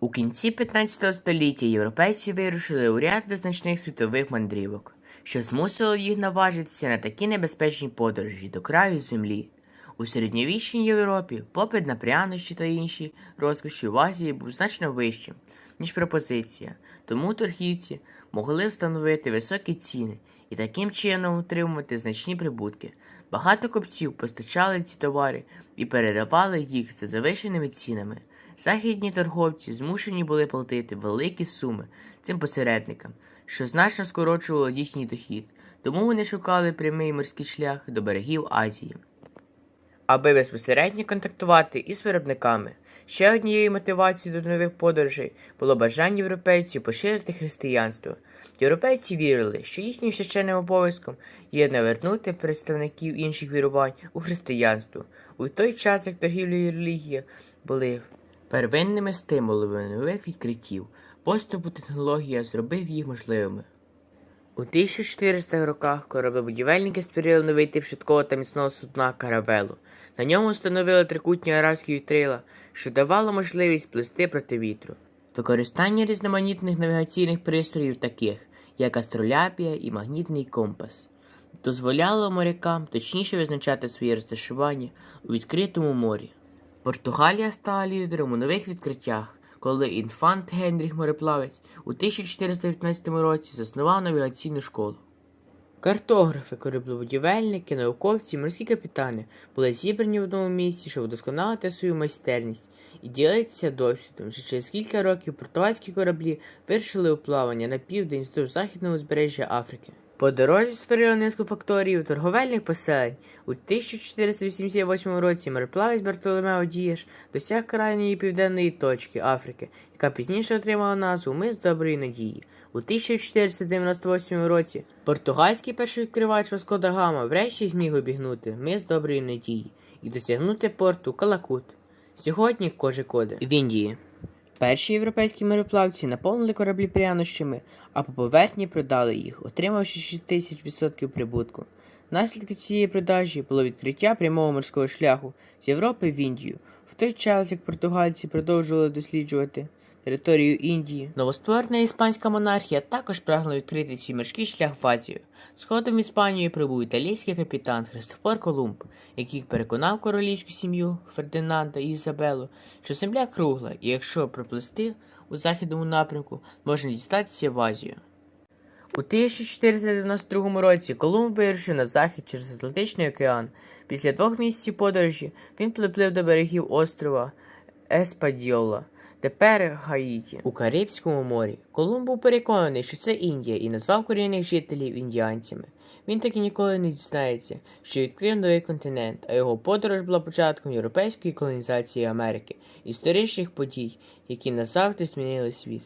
У кінці 15 століття європейці вирушили у ряд визначних світових мандрівок, що змусило їх наважитися на такі небезпечні подорожі до краю землі. У середньовічній Європі попит на прянощі та інші розкоші в Азії був значно вищим, ніж пропозиція, тому торгівці могли встановити високі ціни і таким чином отримувати значні прибутки. Багато купців постачали ці товари і передавали їх за завищеними цінами. Західні торговці змушені були платити великі суми цим посередникам, що значно скорочувало їхній дохід, тому вони шукали прямий морський шлях до берегів Азії. Аби безпосередньо контактувати із виробниками, ще однією мотивацією до нових подорожей було бажання європейців поширити християнство. Європейці вірили, що їхнім священним обов'язком є навернути представників інших вірувань у християнство, у той час як торгівля і релігія були первинними стимулами нових відкриттів, поступу технологія зробив їх можливими. У 1400 роках кораблебудівельники створили новий тип швидкого та міцного судна каравелу. На ньому встановили трикутні арабські вітрила, що давало можливість плисти проти вітру. Використання різноманітних навігаційних пристроїв, таких як астроляпія і магнітний компас, дозволяло морякам точніше визначати своє розташування у відкритому морі. Португалія стала лідером у нових відкриттях, коли інфант Генріх Мореплавець у 1415 році заснував навігаційну школу. Картографи, кораблебудівельники, науковці, морські капітани були зібрані в одному місці, щоб вдосконалити свою майстерність і ділитися досвідом. Вже через кілька років португальські кораблі вирішили у плавання на південь вздовж західного узбережжя Африки. По дорозі створили низку факторій торговельних поселень. У 1488 році мореплавець Бартоломео Дієш досяг крайньої південної точки Африки, яка пізніше отримала назву Мис Доброї Надії. У 1498 році португальський перший відкривач Васкода Гама врешті зміг обігнути мис Доброї Надії і досягнути порту Калакут. Сьогодні Кожикоди в Індії. Перші європейські мореплавці наповнили кораблі прянощами, а по поверхні продали їх, отримавши 6 тисяч відсотків прибутку. Наслідки цієї продажі було відкриття прямого морського шляху з Європи в Індію, в той час як португальці продовжували досліджувати територію Індії. Новостворена іспанська монархія також прагнула відкрити свій морський шлях в Азію. Сходом в Іспанію прибув італійський капітан Христофор Колумб, який переконав королівську сім'ю Фердинанда і Ізабелу, що земля кругла, і якщо проплисти у західному напрямку, можна дістатися в Азію. У 1492 році Колумб вирушив на захід через Атлантичний океан. Після двох місяців подорожі він приплив до берегів острова Еспадіола, тепер Гаїті, у Карибському морі. Колумб був переконаний, що це Індія, і назвав корінних жителів індіанцями. Він так і ніколи не дізнається, що відкрив новий континент, а його подорож була початком європейської колонізації Америки, історичних подій, які назавжди змінили світ.